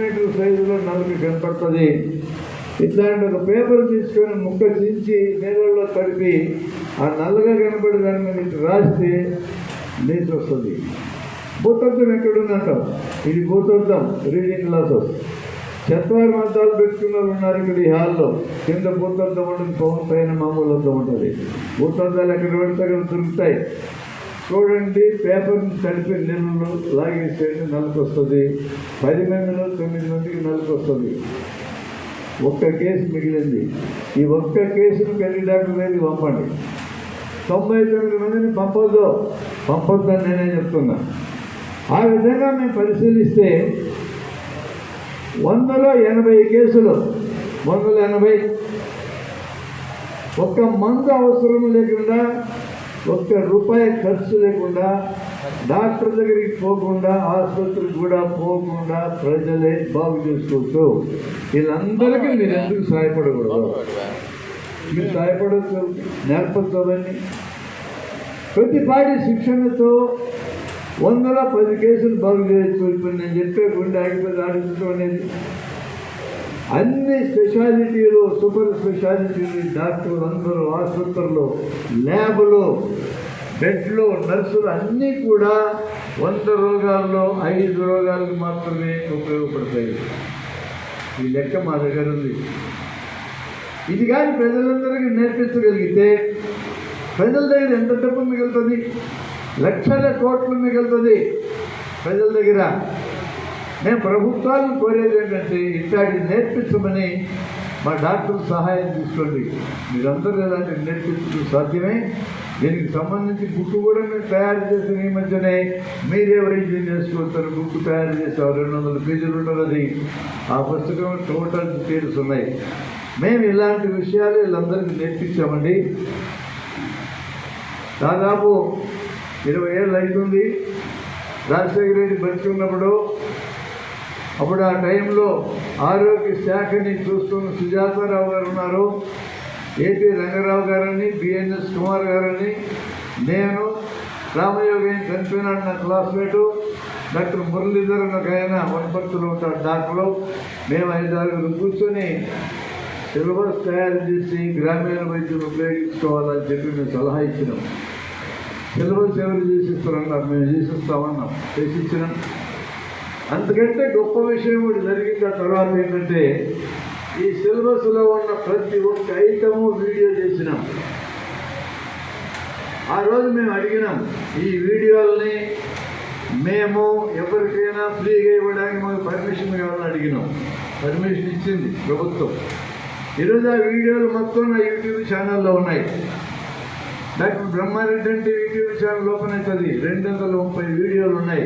Metre సైజులో నలుగు కనపడుతుంది. ఇట్లాంటి ఒక పేపర్ తీసుకొని ముక్క చించి నీళ్ళల్లో తడిపి ఆ నల్లగా కనపడే దాని మీద ఇట్లా రాస్తే లేచి వస్తుంది. భూతత్వం ఎక్కడుందంటాం ఇది భూతత్వం రీడింగ్ క్లాసెస్ చెత్తవారి మతాలు పెట్టుకున్న ఉన్నారు ఇక్కడ ఈ హాల్లో. కింద భూతత్వం ఉంటుంది పవన్ పైన మామూలు అర్థం ఉంటుంది. భూతత్వాలు ఎక్కడ పెడితే అక్కడ దొరుకుతాయి. చూడండి పేపర్ని తడిపి నీళ్ళు లాగేసేయండి నలుపు వస్తుంది పది మందిలో తొమ్మిది మందికి నలుపు వస్తుంది ఒక్క కేసు మిగిలింది. ఈ ఒక్క కేసును పెళ్ళి డాక్టర్ మీద పంపండి. తొంభై తొమ్మిది మందిని పంపొద్దు. పంపొద్దని నేనే చెప్తున్నా. ఆ విధంగా మేము పరిశీలిస్తే వందలో ఎనభై కేసులు వందల ఎనభై ఒక్క మందు అవసరం లేకుండా ఒక్క రూపాయి ఖర్చు లేకుండా డాక్టర్ దగ్గరికి పోకుండా ఆసుపత్రికి కూడా పోకుండా ప్రజలే బాగు చేసుకోవచ్చు వీళ్ళందరికీ మీరు ఎందుకు సహాయపడకూడదు మీరు సహాయపడవచ్చు నేర్పచ్చు అవన్నీ ప్రతి పాటి శిక్షణతో వందల పది కేసులు బాగు చేయొచ్చు. ఇప్పుడు నేను చెప్పే గుండె ఆగిపోయి ఆడించడం అనేది? అన్ని స్పెషాలిటీలు సూపర్ స్పెషాలిటీలు డాక్టర్లు అందరూ ఆసుపత్రులు ల్యాబ్లు బెడ్లు నర్సులు అన్నీ కూడా వంద రోగాల్లో ఐదు రోగాలకు మాత్రమే ఉపయోగపడతాయి. ఈ లెక్క మా దగ్గర ఉంది. ఇది కానీ ప్రజలందరికీ నేర్పించగలిగితే ప్రజల దగ్గర ఎంత డబ్బు మిగులుతుంది? లక్షల కోట్లు మిగులుతుంది ప్రజల దగ్గర. మేము ప్రభుత్వాలను కోరేది ఏంటంటే ఇట్లాంటి నేర్పించమని మా డాక్టర్ సహాయం తీసుకోండి. మీరందరూ ఇలాంటి నేర్పించడం సాధ్యమే. దీనికి సంబంధించి గుట్టు కూడా మేము తయారు చేసిన ఈ మధ్యనే మీరెవరు ఇంజనీర్స్ చేసుకోవచ్చు గుట్టు తయారు చేసాం రెండు వందల పేజీలు ఉన్నది ఆ పుస్తకం టోటల్ డీటెయిల్స్ ఉన్నాయి. మేము ఇలాంటి విషయాలు వీళ్ళందరికీ నేర్పించామండి. దాదాపు ఇరవై ఏళ్ళు అవుతుంది రాజశేఖర రెడ్డి బతుకున్నప్పుడు అప్పుడు ఆ టైంలో ఆరోగ్య శాఖని చూస్తున్న సుజాతారావు గారు ఉన్నారు. ఏపీ రంగారావు గారని బిఎన్ఎస్ కుమార్ గారని నేను రామయోగి చనిపోయినాడు నా క్లాస్మేటు. డాక్టర్ మురళీధర్ ఒక ఆయన వనపర్తిలో ఉంటాడు డాక్టర్లు మేము ఐదారుగురు కూర్చొని సిలబస్ తయారు చేసి గ్రామీణ వైద్యం ఉపయోగించుకోవాలని చెప్పి మేము సలహా ఇచ్చినాం. సిలబస్ ఎవరు చేసిస్తారన్నారు? మేము చేసిస్తామన్నాం. చేసిచ్చినాం. అంతకంటే గొప్ప విషయం ఒకటి తర్వాత ఏంటంటే ఈ సిలబస్లో ఉన్న ప్రతి ఒక్క ఐటము వీడియో చేసినాం. ఆ రోజు మేము అడిగినాం ఈ వీడియోల్ని మేము ఎవరికైనా ఫ్రీగా ఇవ్వడానికి మాకు పర్మిషన్ కావాలని అడిగినాం. పర్మిషన్ ఇచ్చింది ప్రభుత్వం. ఈరోజు ఆ వీడియోలు మొత్తం నా యూట్యూబ్ ఛానల్లో ఉన్నాయి. డాక్టర్ బ్రహ్మారెడ్డి అంటే యూట్యూబ్ ఛానల్ ఓపెన్ అవుతుంది. రెండు వందల ముప్పై వీడియోలు ఉన్నాయి.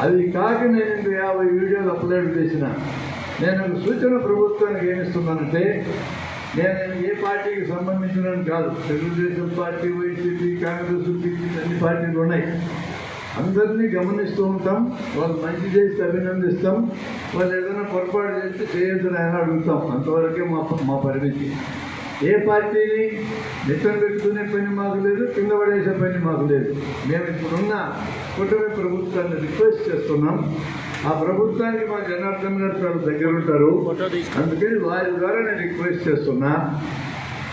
అది కాక నేను యాభై వీడియోలు అప్లోడ్ చేసిన. నేను సూచన ప్రభుత్వానికి ఏమిస్తున్నానంటే నేను ఏ పార్టీకి సంబంధించిన కాదు. తెలుగుదేశం పార్టీ వైసీపీ కాంగ్రెస్ అన్ని పార్టీలు ఉన్నాయి. అందరినీ గమనిస్తూ ఉంటాం. వాళ్ళు మంచి చేస్తే అభినందిస్తాం. వాళ్ళు ఏదైనా పొరపాటు చేస్తే చేయొద్దని ఆయన అడుగుతాం. అంతవరకే మా మా పరిమితి. ఏ పార్టీని నిత్యం పెట్టుకునే పని మాకు లేదు కింద పడేసే పని మాకు లేదు. మేము ఇప్పుడున్న కూటమి ప్రభుత్వాన్ని రిక్వెస్ట్ చేస్తున్నాం. ఆ ప్రభుత్వానికి మా జనార్దన్ గారు చాలా దగ్గర ఉంటారు అందుకని వారి ద్వారా నేను రిక్వెస్ట్ చేస్తున్నా.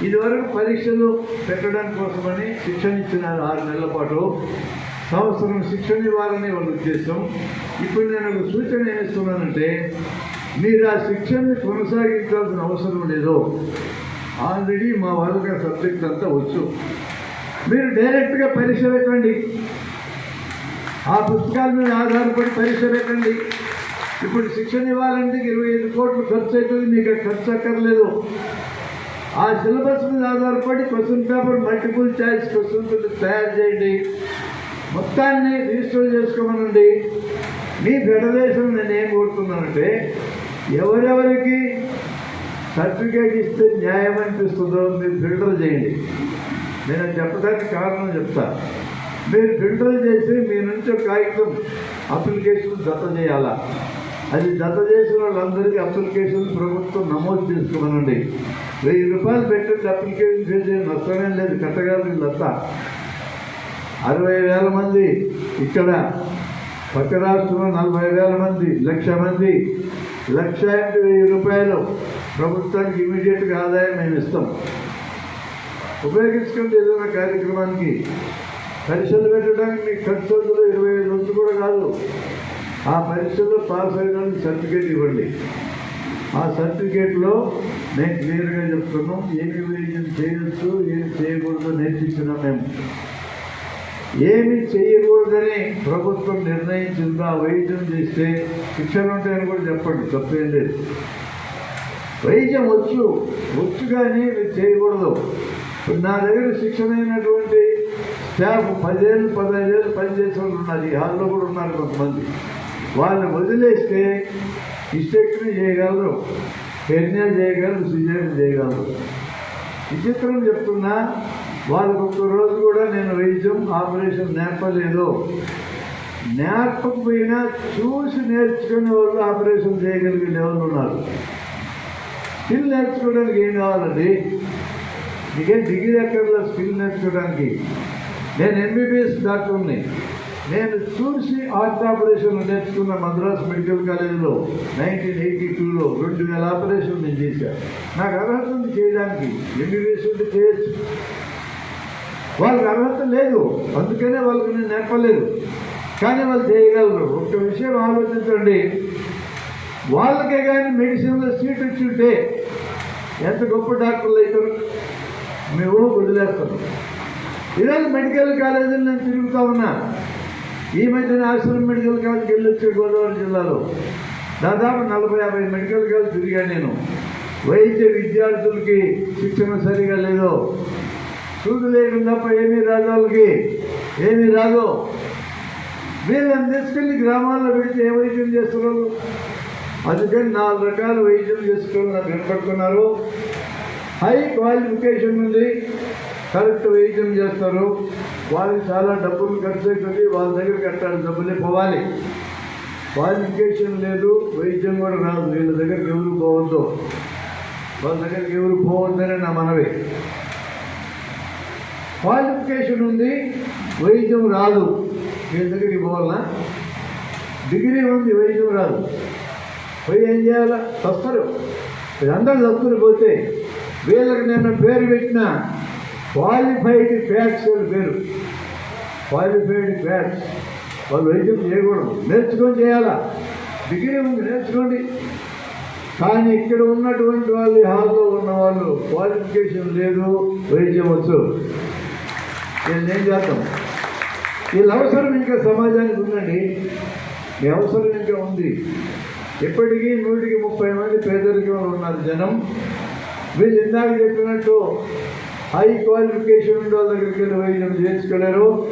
ఇదివరకు పరీక్షలు పెట్టడం కోసమని శిక్షణ ఇచ్చినారు ఆరు నెలల పాటు. సంవత్సరం శిక్షణ ఇవ్వాలని వాళ్ళ ఉద్దేశం. ఇప్పుడు నేను ఒక సూచన ఏమిస్తున్నానంటే మీరు ఆ శిక్షణని కొనసాగించాల్సిన అవసరం లేదు. ఆల్రెడీ మా వాళ్ళకి సబ్జెక్ట్ అంతా వచ్చు. మీరు డైరెక్ట్గా పరీక్ష పెట్టండి. ఆ పుస్తకాల మీద ఆధారపడి పరీక్ష పెట్టండి. ఇప్పుడు శిక్షణ ఇవ్వాలంటే ఇరవై ఐదు కోట్లు ఖర్చు అవుతుంది మీకు ఖర్చు అక్కర్లేదు. ఆ సిలబస్ మీద ఆధారపడి question paper multiple choice question paper తయారు చేయండి. మొత్తాన్ని రిజిస్టర్ చేసుకోమనండి. మీ ఫెడరేషన్ నేను ఏం కోరుతున్నానంటే ఎవరెవరికి సర్టిఫికేట్ ఇస్తే న్యాయం అనిపిస్తుందో మీరు ఫిల్టర్ చేయండి. నేను చెప్పడానికి కారణం చెప్తా. మీరు ఫిల్టర్ చేసి మీ నుంచి కాగితం అప్లికేషన్ జత చేయాలా? అది జత చేసిన వాళ్ళందరికీ అప్లికేషన్ ప్రభుత్వం నమోదు చేసుకోమనండి. వెయ్యి రూపాయలు పెట్టండి అప్లికేషన్ చేసే నష్టమేం లేదు కట్టగలరు వీళ్ళంతా అరవై వేల మంది ఇక్కడ పక్క రాష్ట్రంలో నలభై వేల మంది లక్ష మంది. లక్ష ఎనభై వెయ్యి రూపాయలు. ప్రభుత్వానికి ఇమీడియట్గా ఆదాయం మేము ఇస్తాం. ఉపయోగించుకుంటే ఏదైనా కార్యక్రమానికి పరీక్షలు పెట్టడానికి మీకు ఖర్చు వందలు ఇరవై ఐదు వందలు కూడా కాదు. ఆ పరీక్షల్లో పాస్ అయిన సర్టిఫికేట్ ఇవ్వండి. ఆ సర్టిఫికేట్లో నేను క్లియర్గా చెప్తున్నాం ఏమి ఏం చేయొచ్చు ఏమి చేయకూడదు నేర్పించినాం మేము. ఏమి చేయకూడదని ప్రభుత్వం నిర్ణయించిందో ఆ వైద్యం చేస్తే శిక్షణ ఉంటాయని కూడా చెప్పండి తప్పేం లేదు. వైద్యం వచ్చు వచ్చు కానీ మీరు చేయకూడదు. నా దగ్గర శిక్షణ అయినటువంటి స్టాఫ్ పదిహేను పదహైదేళ్ళు పనిచేసే వాళ్ళు ఉన్నారు ఈ హాల్లో కూడా ఉన్నారు కొంతమంది. వాళ్ళని వదిలేస్తే హిస్టెక్టరీ చేయగలరు. హెర్నియా చేయగలరు సిజేరియన్ చేయగలరు. విచిత్రం చెప్తున్నా వాళ్ళకు ఒక్క రోజు కూడా నేను వైద్యం ఆపరేషన్ నేర్పలేదు. నేర్పకపోయినా చూసి నేర్చుకునే వాళ్ళు ఆపరేషన్ చేయగలిగిన వాళ్ళు ఉన్నారు. స్కిల్ నేర్చుకోవడానికి ఏం కావాలండి? మీకేం డిగ్రీ ఎక్కడ స్కిల్ నేర్చుకోవడానికి. నేను ఎంబీబీఎస్ డాక్టర్ని. నేను చూసి హార్ట్ ఆపరేషన్ నేర్చుకున్న మద్రాస్ మెడికల్ కాలేజీలో నైన్టీన్ ఎయిటీ టూలో రెండు వేల ఆపరేషన్ నేను చేశాను నాకు అర్హత ఉంది చేయడానికి. ఎంబీబీఎస్ ఉంటే చేయొచ్చు. వాళ్ళకి అర్హత లేదు. అందుకనే వాళ్ళకి నేను నేర్పలేదు. కానీ వాళ్ళు చేయగలరు. ఒక విషయం ఆలోచించండి. వాళ్ళకే కానీ మెడిసిన్లో సీట్ వచ్చి ఎంత గొప్ప డాక్టర్లు అవుతారు? మేము వదిలేస్తాం. ఈరోజు మెడికల్ కాలేజీలు నేను తిరుగుతూ ఉన్నా. ఈ మధ్యన ఆశ్రమం మెడికల్ కాలేజ్కి వెళ్ళి వచ్చే గోదావరి జిల్లాలో దాదాపు నలభై యాభై మెడికల్ కాలేజ్ తిరిగాను నేను. వైద్య విద్యార్థులకి శిక్షణ సరిగా లేదు చూడు లేకుండా తప్ప ఏమీ రాదు వాళ్ళకి. ఏమీ రాదు. వీళ్ళని తీసుకెళ్ళి గ్రామాల్లో పెడితే ఏ వైద్యం చేస్తున్నారు? అందుకని నాలుగు రకాల వైద్యం చేసుకొని నాకు కనపడుతున్నారు హై క్వాలిఫికేషన్ ఉంది. కరెక్ట్ వైద్యం చేస్తారు. వాళ్ళకి చాలా డబ్బులు ఖర్చు అవుతుంది వాళ్ళ దగ్గర కట్టాలి డబ్బులే పోవాలి. క్వాలిఫికేషన్ లేదు వైద్యం కూడా రాదు. వీళ్ళ దగ్గరికి ఎవరు పోవద్దు. వాళ్ళ దగ్గరికి ఎవరు పోవద్దని నా మనవి. క్వాలిఫికేషన్ ఉంది వైద్యం రాదు. వీళ్ళ దగ్గరికి పోవాలా? డిగ్రీ ఉంది వైద్యం రాదు. పోయి ఏం చేయాలా? వస్తారు వీళ్ళందరూ వస్తున్నారు పోతే వీళ్ళకి నేను పేరు పెట్టిన క్వాలిఫైడ్ ఫ్యాక్స్ అని పేరు క్వాలిఫైడ్ ఫ్యాక్స్ వాళ్ళు వైద్యం చేయకూడదు. నేర్చుకొని చేయాలా? డిగ్రీ ఉంది నేర్చుకోండి. కానీ ఇక్కడ ఉన్నటువంటి వాళ్ళు హాల్లో ఉన్న వాళ్ళు క్వాలిఫికేషన్ లేదు వైద్యం వచ్చు నేను ఏం చేద్దాం వీళ్ళ అవసరం ఇంకా సమాజానికి ఉందండి. మీ అవసరం ఇంకా ఉంది. ఇప్పటికీ నూటికి ముప్పై మంది పేదరికంలో ఉన్నారు జనం. వీళ్ళు ఇందాక చెప్పినట్టు హై క్వాలిఫికేషన్ ఉండే వాళ్ళ దగ్గరికి వెళ్ళి వైద్యం చేయించుకోలేరు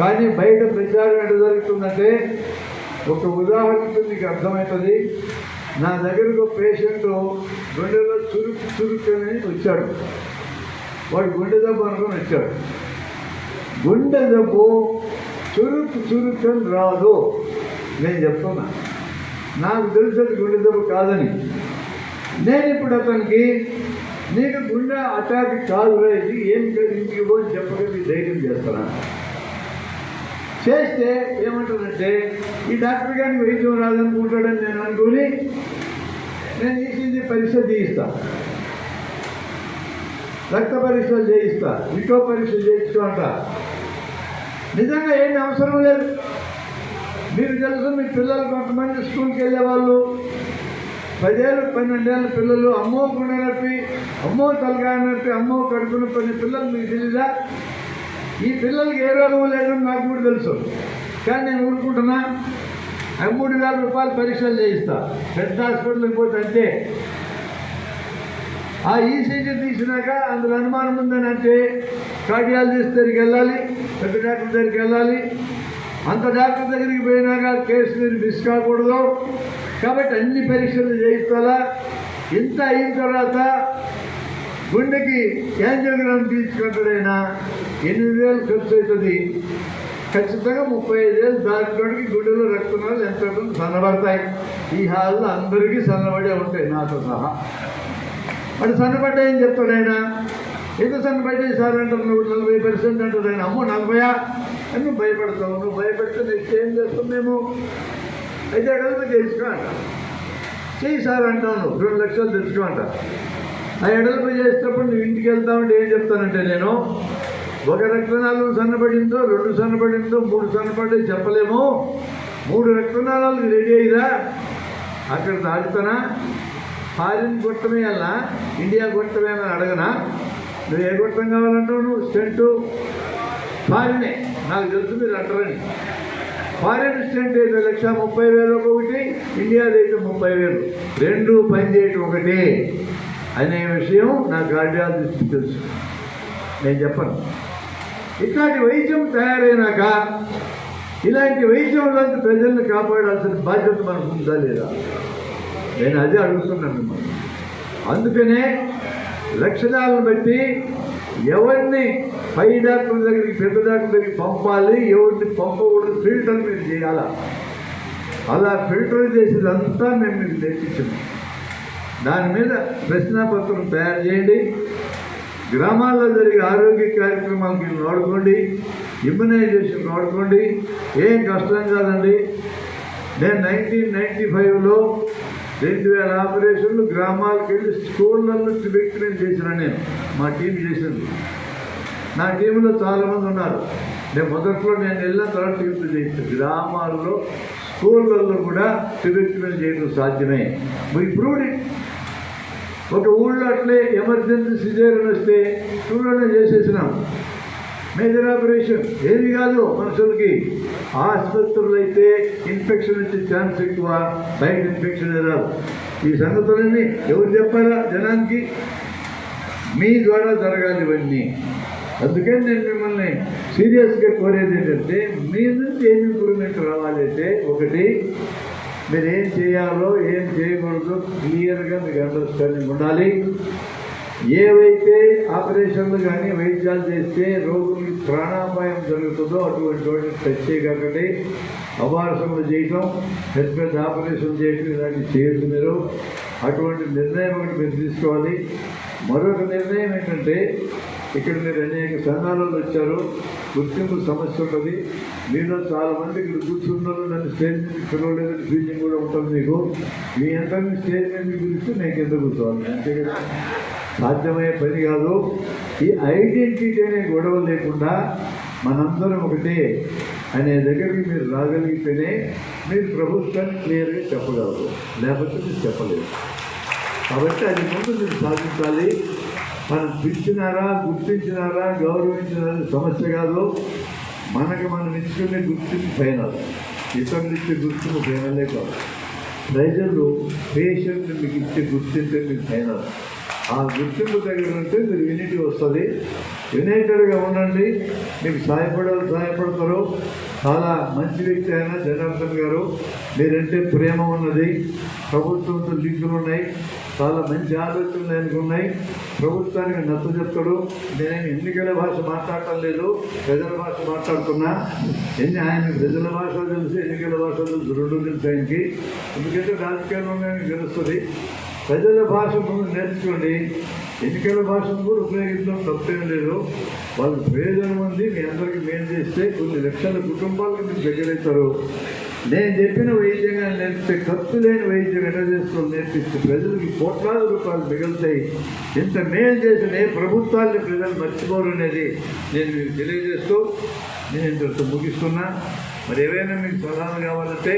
కానీ బయట ప్రచారం ఎట్లా జరుగుతుందంటే ఒక ఉదాహరణకు మీకు అర్థమవుతుంది. నా దగ్గరకు ఒక పేషెంట్ గుండెలో చురుకు చురుకుని వచ్చాడు. వాడు గుండె దెబ్బ అనుకుని వచ్చాడు. గుండె జబ్బు చురుకు చురుకుని రాదు. నేను చెప్తున్నా. నాకు తెలిసేది గుండె జబ్బు కాదని. నేను ఇప్పుడు అతనికి నీకు గుండె అటాక్ కాదు ఇది ఏం ఇంటికి పోయి చెప్పగలి ధైర్యం చేస్తాను చేస్తే ఏమంటారంటే ఈ డాక్టర్ గారిని వైద్యం రాదనుకుంటాడని నేను అనుకుని నేను తీసింది పరీక్ష తీయిస్తా రక్త పరీక్షలు చేయిస్తా. ఇటో పరీక్ష చేయించు అంట. నిజంగా ఏమి అవసరం లేదు? మీరు తెలుసు మీ పిల్లలు కొంతమంది స్కూల్కి వెళ్ళే వాళ్ళు పదేళ్ళు పన్నెండేళ్ళ పిల్లలు అమ్మో గుండె నొప్పి అమ్మో తలకాయ నొప్పి అమ్మో కడుపు నొప్పి పిల్లలు మీకు తెలీదా? ఈ పిల్లలకి ఏ రోగం లేదని నాకు కూడా తెలుసు. కానీ నేను ఊరుకుంటున్నా మూడు వేల రూపాయలు పరీక్షలు చేయిస్తా. పెద్ద హాస్పిటల్కి పోతే అంతే. ఆ ఈసీజీ తీసినాక అందులో అనుమానం ఉందని అంటే కార్డియాలజిస్ట్ దగ్గరికి వెళ్ళాలి పెద్ద డాక్టర్ దగ్గరికి వెళ్ళాలి. అంత డాక్టర్ దగ్గరికి పోయినాక కేసు మీరు మిస్ కాకూడదు. కాబట్టి అన్ని పరీక్షలు చేయిస్తారా? ఇంత అయిన తర్వాత గుండెకి యాంజియోగ్రామ్ తీసుకుంటాడైనా? ఎనిమిది వేలు ఖర్చు అవుతుంది. ఖచ్చితంగా ముప్పై ఐదు వేలు దాటిలోకి గుండెలో రక్తనాలు ఎంత సన్నబడతాయి. ఈ హాల్లో అందరికీ సన్నబడే ఉంటాయి నాతో సహా. వాడు సన్నబడ్డాయని చెప్తాడు ఆయన? ఎంత సన్నబడ్డాయి సార్ అంటారు నువ్వు నలభై పర్సెంట్ అంటారు ఆయన. అమ్మో నలభయా? అని నువ్వు భయపడతావు? నువ్వు భయపడితే నెక్స్ట్ ఏం చేస్తాం మేము? అయితే ఎడలు చేసుకో అంట. చెయ్యి సార్ అంటాను రెండు లక్షలు తెచ్చుకో అంట. ఆ ఎడల్పు చేసేటప్పుడు నువ్వు ఇంటికి వెళ్తామంటే ఏం చెప్తానంటే నేను ఒక రక్తనాళం సన్నబడిందో రెండు సన్నబడిందో మూడు సన్నబడి చెప్పలేము. మూడు రక్తనాళాలు రెడీ అయ్యిరా అక్కడ దాటుతానా ఫారిన్ గొట్టమే అలా ఇండియా గొట్టమే అని అడగనా? నువ్వు ఏ గొట్టం కావాలంటావు నువ్వు? స్టెంటు. ఫారినే. నాకు తెలుసు మీరు అంటారని. ఫారెన్ స్టెంట్ అయితే లక్ష ముప్పై వేలు ఒకటి ఇండియాది అయితే ముప్పై వేలు. రెండు పనిచేయటం ఒకటే. అనే విషయం నా కార్డియాలజిస్ట్ తెలుసు. నేను చెప్పను. ఇట్లాంటి వైద్యం తయారైనాక ఇలాంటి వైద్యంలోంచి ప్రజల్ని కాపాడాల్సిన బాధ్యత మనకు ఉందా లేదా? నేను అదే అడుగుతున్నాను మిమ్మల్ని. అందుకనే లక్షణాలను బట్టి ఎవరిని పై డాక్టర్ దగ్గరికి పెద్ద డాక్టర్ దగ్గరికి పంపాలి ఎవరిని పంపకూడదు ఫిల్టర్ మీరు చేయాలా? అలా ఫిల్టర్ చేసేదంతా మేము మీకు నేర్పించాము దాని మీద ప్రశ్నాపత్రం తయారు చేయండి. గ్రామాల్లో జరిగే ఆరోగ్య కార్యక్రమాలు మీరు నోడుకోండి. ఇమ్యునైజేషన్ నోడుకోండి. ఏం కష్టం కాదండి. నేను నైన్టీన్ నైన్టీ ఫైవ్లో రెండు వేల ఆపరేషన్లు గ్రామాలకు వెళ్ళి స్కూళ్ళల్లో ట్రిబెక్టరీని చేసిన నేను. మా టీం చేసింది. నా టీంలో చాలామంది ఉన్నారు. నేను మొదట్లో నేను వెళ్ళిన తర్వాత టీంలు చేయించాను గ్రామాల్లో స్కూళ్ళల్లో కూడా ట్రిబెక్టరీని చేయడం సాధ్యమే. వీ ప్రూవ్ ఇట్ ఒక ఊళ్ళో అట్లే ఎమర్జెన్సీ సిజేరియన్ వస్తే టూలోనే చేసేసినాం. మేజర్ ఆపరేషన్ ఏది కాదు మనుషులకి. ఆసుపత్రులు అయితే ఇన్ఫెక్షన్ వచ్చే ఛాన్స్ ఎక్కువ బయట ఇన్ఫెక్షన్ రాదు. ఈ సంగతులన్నీ ఎవరు చెప్పారా జనానికి? మీ ద్వారా జరగాలి ఇవన్నీ. అందుకని నేను మిమ్మల్ని సీరియస్గా కోరేది ఏంటంటే మీ నుంచి ఏమి ఇంప్రూవ్మెంట్ రావాలంటే ఒకటి మీరు ఏం చేయాలో ఏం చేయకూడదు క్లియర్గా మీకు అండర్స్టాండింగ్ ఉండాలి. ఏవైతే ఆపరేషన్లు కానీ వైద్యాలు చేస్తే రోగులకి ప్రాణాపాయం జరుగుతుందో అటువంటి వాటిని టచ్ చేయకండి అబార్షన్లు చేయటం పెద్ద పెద్ద ఆపరేషన్ చేయటం ఇలాంటివి చేయొద్దు మీరు. అటువంటి నిర్ణయం ఒకటి మీరు తీసుకోవాలి. మరొక నిర్ణయం ఏంటంటే ఇక్కడ మీరు అనేక సంఘాలలో వచ్చారు గుర్తింపు సమస్య ఉంటుంది మీలో చాలామంది ఇక్కడ కూర్చున్నారు నన్ను స్టేజ్ మీద పిలవలేదని ఫీలింగ్ కూడా ఉంటుంది మీకు. మీ అంతా స్టేజ్ మీద గురించి నేను కింద కూర్చోవాలి. అంతే కదా సాధ్యమయ్యే పని కాదు. ఈ ఐడెంటిటీ అనే గొడవ లేకుండా మనందరం ఒకటే అనే దగ్గరికి మీరు రాగలిగితేనే మీరు ప్రభుత్వాన్ని క్లియర్గా చెప్పగలరు. లేకపోతే మీరు చెప్పలేరు. కాబట్టి అది ముందు మీరు సాధించాలి. మనం పిలిచినారా గుర్తించినారా గౌరవించినారా సమస్య కాదు. మనకి మనం ఇచ్చుకునే గుర్తింపు ఫైనల్. ఇతరులు ఇచ్చే గుర్తింపు ఫైనలే కాదు. ప్రజలు పేషెంట్ మీకు ఇచ్చే గుర్తింపే మీకు ఫైనల్. ఆ గుర్తింపు దగ్గర ఉంటే మీరు యూనిటీ వస్తుంది. యునైటెడ్గా ఉండండి. మీకు సహాయపడాలి సహాయపడతారు. చాలా మంచి వ్యక్తి ఆయన జనార్దన్ గారు. మీరంటే ప్రేమ ఉన్నది. ప్రభుత్వంతో లింకులు ఉన్నాయి. చాలా మంచి ఆలోచనలు ఆయనకు ఉన్నాయి. ప్రభుత్వానికి నచ్చ చెప్తాడు. నేను ఎన్నికల భాష మాట్లాడటం లేదు. ప్రజల భాష మాట్లాడుతున్నా. ఎన్ని ఆయన ప్రజల భాష తెలుసు ఎన్నికల భాష తెలుసు. రెండు తెలుసు ఆయనకి. ఎందుకంటే రాజకీయాల్లో తెలుస్తుంది. ప్రజల భాష కూడా నేర్చుకోండి. ఎన్నికల భాషను కూడా ఉపయోగించడం తప్పేం లేదు. వాళ్ళు ప్రయోజనం ఉంది మీ అందరికీ మేలు చేస్తే కొన్ని లక్షల కుటుంబాలకు మీరు దగ్గరవుతారు. నేను చెప్పిన వైద్యంగా నేర్పితే ఖర్చు లేని వైద్యం ఎలా చేసుకొని నేర్పిస్తే ప్రజలకి కోట్లాది రూపాయలు మిగులుతాయి. ఇంత మేలు చేసిన ఏ ప్రభుత్వాన్ని ప్రజలు మర్చిపోరు అనేది నేను మీకు తెలియజేస్తూ నేను ఇంతటితో ముగిస్తున్నా. మరి ఏవైనా మీకు సలహాలు కావాలంటే